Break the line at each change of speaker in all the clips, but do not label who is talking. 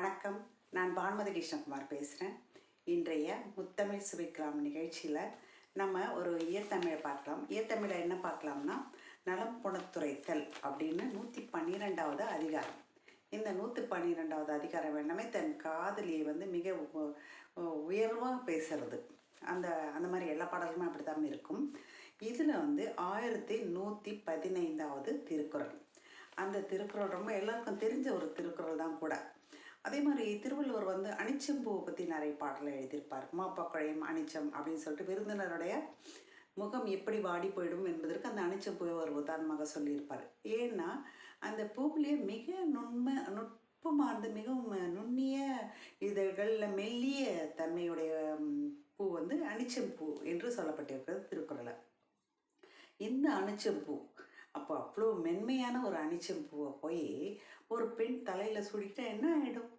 வணக்கம். நான் பானுமதி கிருஷ்ணகுமார் பேசுகிறேன் இன்றைய முத்தமிழ் சுவைக்கலாம் நிகழ்ச்சியில் நம்ம ஒரு இயத்தமிழை பார்க்கலாம். இயத்தமிழை என்ன பார்க்கலாம்னா நலம் புணத்துரைத்தல் அப்படின்னு நூற்றி பன்னிரெண்டாவது அதிகாரம். இந்த நூற்றி பன்னிரெண்டாவது அதிகாரம் எல்லாமே தன் காதலியை வந்து மிக உயர்வாக பேசுறது. அந்த அந்த மாதிரி எல்லா பாடல்களுமே அப்படி தான் இருக்கும். இதில் வந்து ஆயிரத்தி நூற்றி பதினைந்தாவது திருக்குறள். அந்த திருக்குறள் ரொம்ப எல்லாருக்கும் தெரிஞ்ச ஒரு அதே மாதிரி திருவள்ளுவர் வந்து அனிச்சம்பூவை பற்றி நிறைய பாடலை எழுதியிருப்பார். மாப்பாக்கழையும் அனிச்சம் அப்படின்னு சொல்லிட்டு விருந்தினருடைய முகம் எப்படி வாடி போயிடும் என்பதற்கு அந்த அனிச்சம்பூவை ஒரு உதாரணமாக சொல்லியிருப்பார். ஏன்னா அந்த பூவிலே மிக நுண்மை நுட்பமார்ந்து மிகவும் நுண்ணிய இதழ்களில் மெல்லிய தன்மையுடைய பூ வந்து அனிச்சம்பூ என்று சொல்லப்பட்டிருக்கிறது திருக்குறளை. இந்த அனிச்சம்பூ அப்போ அவ்வளோ மென்மையான ஒரு அனிச்சம்பூவை போய் ஒரு பெண் தலையில் சுடிக்கிட்டா என்ன ஆகிடும்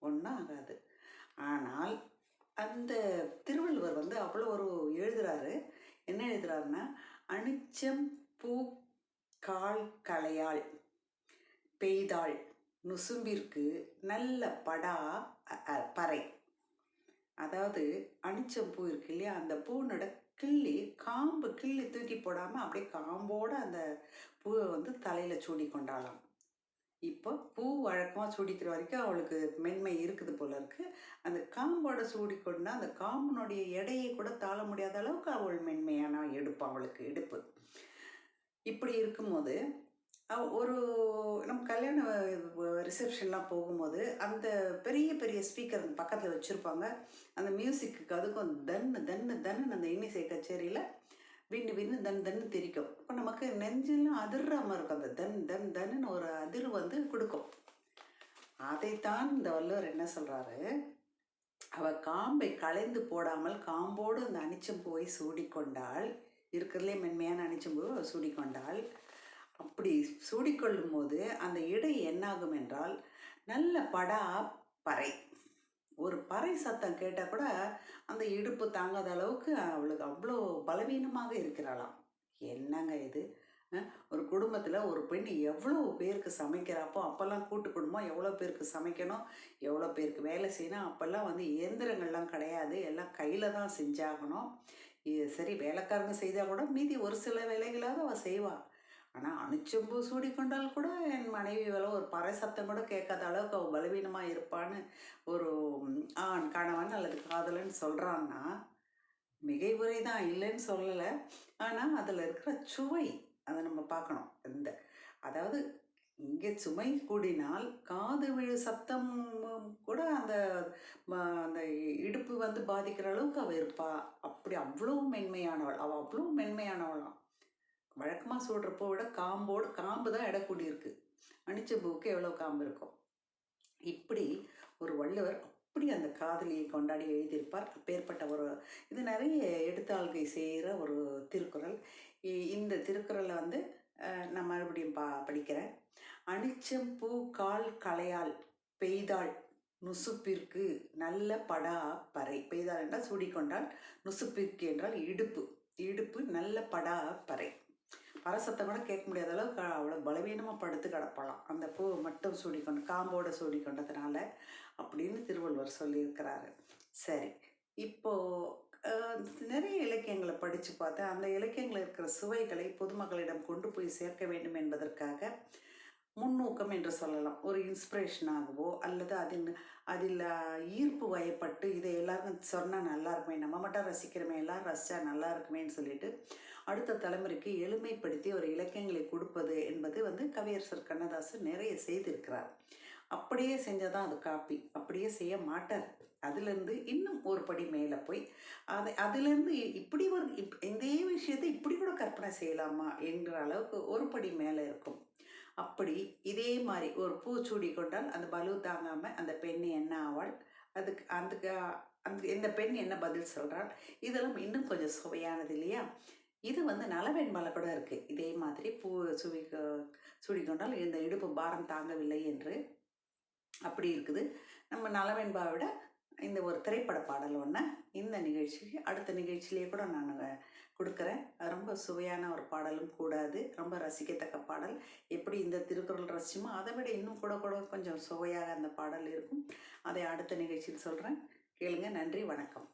ஒன்றும் ஆகாது ஆனால் அந்த திருவள்ளுவர் வந்து அவ்வளோ ஒரு எழுதுறாரு. என்ன எழுதுறாருன்னா அணிச்சம் பூ கால் கலையாள் பெய்தாள் நுசும்பிற்கு நல்ல படா பறை. அதாவது அணிச்சம் பூ இருக்கு இல்லையா? அந்த பூனோட கிள்ளி காம்பு கிள்ளி தூக்கி போடாமல் அப்படியே காம்போடு அந்த பூவை வந்து தலையில் சூடி கொண்டாளாம். இப்போ பூ வழக்கமாக சூடிக்கிற வரைக்கும் அவளுக்கு மென்மை இருக்குது போல இருக்கு. அந்த காம்போட சூடிக்கொண்டா அந்த காம்பினுடைய எடையை கூட தாழ முடியாத அளவுக்கு அவள் மென்மையான எடுப்பு அவளுக்கு எடுப்பு. இப்படி இருக்கும்போது அவ ஒரு நம்ம கல்யாண ரிசப்ஷன்லாம் போகும்போது அந்த பெரிய பெரிய ஸ்பீக்கர் பக்கத்தில் வச்சுருப்பாங்க. அந்த மியூசிக்கு அதுக்கும் தன்னு தன்னு தன்னு அந்த இன்னிசை கச்சேரியில் விண்ணு விண்ணு தன் தன்னு தெரிக்கும். இப்போ நமக்கு நெஞ்செல்லாம் அதிர்றாமல் இருக்கும். அந்த தன் தன் தன்னு ஒரு அதிர் வந்து கொடுக்கும். அதைத்தான் இந்த வள்ளுவர் என்ன சொல்கிறாரு அவ காம்பை களைந்து போடாமல் காம்போடு அந்த அனிச்சம்பூவை சூடிக்கொண்டால் இருக்கிறதுலே மென்மையான அனிச்சம்பூவை போய் சூடிக்கொண்டால் அப்படி சூடிக்கொள்ளும் போது அந்த இடை என்னாகும் என்றால் நல்ல படா பறை. ஒரு பறை சத்தம் கேட்டால் கூட அந்த இடுப்பு தாங்காத அளவுக்கு அவளுக்கு அவ்வளோ பலவீனமாக இருக்கிறாளாம். என்னங்க இது? ஒரு குடும்பத்தில் ஒரு பெண் எவ்வளோ பேருக்கு சமைக்கிறாப்போ அப்போல்லாம் கூட்டு குடும்பம் எவ்வளோ பேருக்கு சமைக்கணும்? எவ்வளோ பேருக்கு வேலை செய்யணும்? அப்போல்லாம் வந்து இயந்திரங்கள்லாம் கிடையாது. எல்லாம் கையில் தான் செஞ்சாகணும். சரி வேலைக்காரங்க செய்தால் கூட மீதி ஒரு சில வேலைகளாவது அவள் செய்வாள் ஆனால் அணுச்சொம்பு சூடிக்கொண்டால் கூட என் மனைவி வேலை ஒரு பறை சத்தம் கூட கேட்காத அளவுக்கு அவள் பலவீனமாக இருப்பான்னு ஒரு ஆண் கணவன் அல்லது காதலன் சொல்கிறான்னா மிகை தான் இல்லைன்னு சொல்லலை. ஆனால் அதில் இருக்கிற சுவை அதை நம்ம பார்க்கணும். இந்த அதாவது இங்கே சுமை கூடினால் காது விழு சத்தம் கூட அந்த ம- அந்த இடுப்பு வந்து பாதிக்கிற அளவுக்கு அவள் இருப்பா. அப்படி அவ்வளோ மென்மையானவள். அவள் அவ்வளோ மென்மையானவளாம் வழக்கமாக சுடுறப்போ விட காம்போடு காம்பு தான் எடை கூடியிருக்கு. அணிச்ச பூவுக்கு எவ்வளோ காம்பு இருக்கும் இப்படி ஒரு வள்ளுவர் அப்படி அந்த காதலியை கொண்டாடி எழுதியிருப்பார். அப்பேற்பட்ட ஒரு இது நிறைய எடுத்தாள்கை செய்கிற ஒரு திருக்குறள். இ- இந்த திருக்குறளை வந்து நான் மறுபடியும் பா படிக்கிறேன். அணிச்சம் பூ கால் களையால் பெய்தாள் நுசுப்பிற்கு நல்ல படா பறை. பெய்தாள் என்றால் சூடிக்கொண்டால் நுசுப்பிற்கு என்றால் இடுப்பு. இடுப்பு நல்ல படா பறை. அரசத்தை கூட கேட்க முடியாத அளவுக்கு அவ்வளோ பலவீனமாக படுத்து கிடப்பலாம் அந்த பூவை மட்டும் சூடிக்கொண்டு காம்போட சூடிக்கொண்டதுனால அப்படின்னு திருவள்ளுவர் சொல்லியிருக்கிறாரு. சரி இப்போ நிறைய இலக்கியங்களை படித்து பார்த்தேன் அந்த இலக்கியங்களில் இருக்கிற சுவைகளை பொதுமக்களிடம் கொண்டு போய் சேர்க்க வேண்டும் என்பதற்காக முன்னூக்கம் என்று சொல்லலாம். ஒரு இன்ஸ்பிரேஷனாகவோ அல்லது அதில் அதில் ஈர்ப்பு வயப்பட்டு இதை எல்லாருக்கும் சொன்னால் நல்லா இருக்குமே நம்ம மட்டும் ரசிக்கிறோமே எல்லாரும் ரசித்தா நல்லா இருக்குமேன்னு சொல்லிட்டு அடுத்த தலைமுறைக்கு எளிமைப்படுத்தி ஒரு இலக்கியங்களை கொடுப்பது என்பது வந்து கவியரசர் கண்ணதாசன் நிறைய செய்திருக்கிறார். அப்படியே செஞ்சால் தான் அது காப்பி. அப்படியே செய்ய மாட்டார். அதுலேருந்து இன்னும் ஒரு படி மேலே போய் அதை அதுலேருந்து இப்படி ஒரு இப் இதே விஷயத்தை இப்படி கூட கற்பனை செய்யலாமா என்கிற அளவுக்கு ஒரு படி மேலே இருக்கும். அப்படி இதே மாதிரி ஒரு பூச்சூடி கொண்டால் அந்த பலு தாங்காமல் அந்த பெண் என்ன ஆவாள்? அதுக்கு அதுக்கு அந்த இந்த பெண் என்ன பதில் சொல்கிறாள் இதெல்லாம் இன்னும் கொஞ்சம் சுவையானது இல்லையா? இது வந்து நலவெண்பால கூட இருக்குது இதே மாதிரி பூ சுவி சுடிக்கொண்டால் இந்த இடுப்பு பாரம் தாங்கவில்லை என்று அப்படி இருக்குது. நம்ம நலவெண்பா விட இந்த ஒரு திரைப்பட பாடல் ஒன்று இந்த நிகழ்ச்சிக்கு அடுத்த நிகழ்ச்சியிலேயே கூட நான் கொடுக்குறேன். ரொம்ப சுவையான ஒரு பாடலும் கூடாது. ரொம்ப ரசிக்கத்தக்க பாடல். எப்படி இந்த திருக்குறள் ரசிச்சுமோ அதை விட இன்னும் கூட கூட கொஞ்சம் சுவையாக அந்த பாடல் இருக்கும். அதை அடுத்த நிகழ்ச்சியில் சொல்கிறேன் கேளுங்க. நன்றி. வணக்கம்.